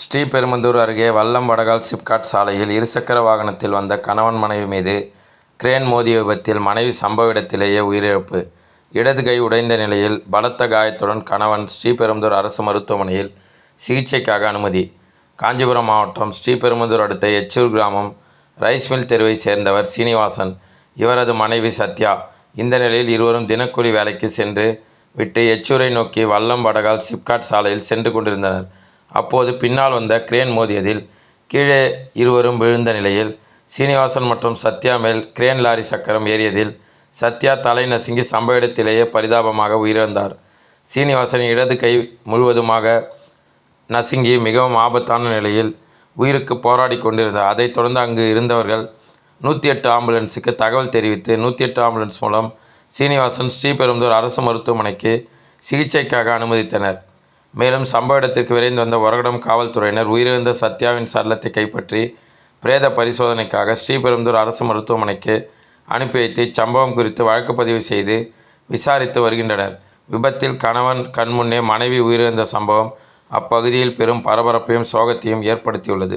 ஸ்ரீபெரும்புதூர் அருகே வல்லம் வடகால் சிப்காட் சாலையில் இருசக்கர வாகனத்தில் வந்த கணவன் மனைவி மீது கிரேன் மோதிய விபத்தில் மனைவி சம்பவ இடத்திலேயே உயிரிழப்பு. இடது கை உடைந்த நிலையில் பலத்த காயத்துடன் கணவன் ஸ்ரீபெரும்புதூர் அரசு மருத்துவமனையில் சிகிச்சைக்காக அனுமதி. காஞ்சிபுரம் மாவட்டம் ஸ்ரீபெரும்புதூர் அடுத்த எச்சூர் கிராமம் ரைஸ் மில் தெருவை சேர்ந்தவர் சீனிவாசன். இவரது மனைவி சத்யா இந்த நிலையில் இருவரும் தினக்கூலி வேலைக்கு சென்று விட்டு எச்சூரை நோக்கி வல்லம் வடகால் சிப்காட் சாலையில் சென்று கொண்டிருந்தனர். அப்போது பின்னால் வந்த கிரேன் மோதியதில் கீழே இருவரும் விழுந்த நிலையில் சீனிவாசன் மற்றும் சத்யா மேல் கிரேன் லாரி சக்கரம் ஏறியதில் சத்யா தலை நசுங்கி சம்பவ இடத்திலேயே பரிதாபமாக உயிரிழந்தார். சீனிவாசன் இடது கை முழுவதுமாக நசுங்கி மிகவும் ஆபத்தான நிலையில் உயிருக்கு போராடி கொண்டிருந்தார். அதைத் தொடர்ந்து அங்கு இருந்தவர்கள் நூற்றி எட்டு ஆம்புலன்ஸுக்கு தகவல் தெரிவித்து நூற்றி எட்டு ஆம்புலன்ஸ் மூலம் சீனிவாசன் ஸ்ரீபெரும்புதூர் அரசு மருத்துவமனைக்கு சிகிச்சைக்காக அனுமதித்தனர். மேலும் சம்பவ இடத்திற்கு விரைந்து வந்த ஒரகடம் காவல்துறையினர் உயிரிழந்த சத்யாவின் சடலத்தை கைப்பற்றி பிரேத பரிசோதனைக்காக ஸ்ரீபெரும்புதூர் அரசு மருத்துவமனைக்கு அனுப்பி வைத்து இச்சம்பவம் குறித்து வழக்கு பதிவு செய்து விசாரித்து வருகின்றனர். விபத்தில் கணவன் கண்முன்னே மனைவி உயிரிழந்த சம்பவம் அப்பகுதியில் பெரும் பரபரப்பையும் சோகத்தையும் ஏற்படுத்தியுள்ளது.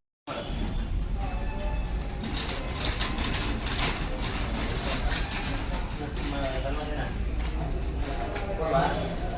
ba?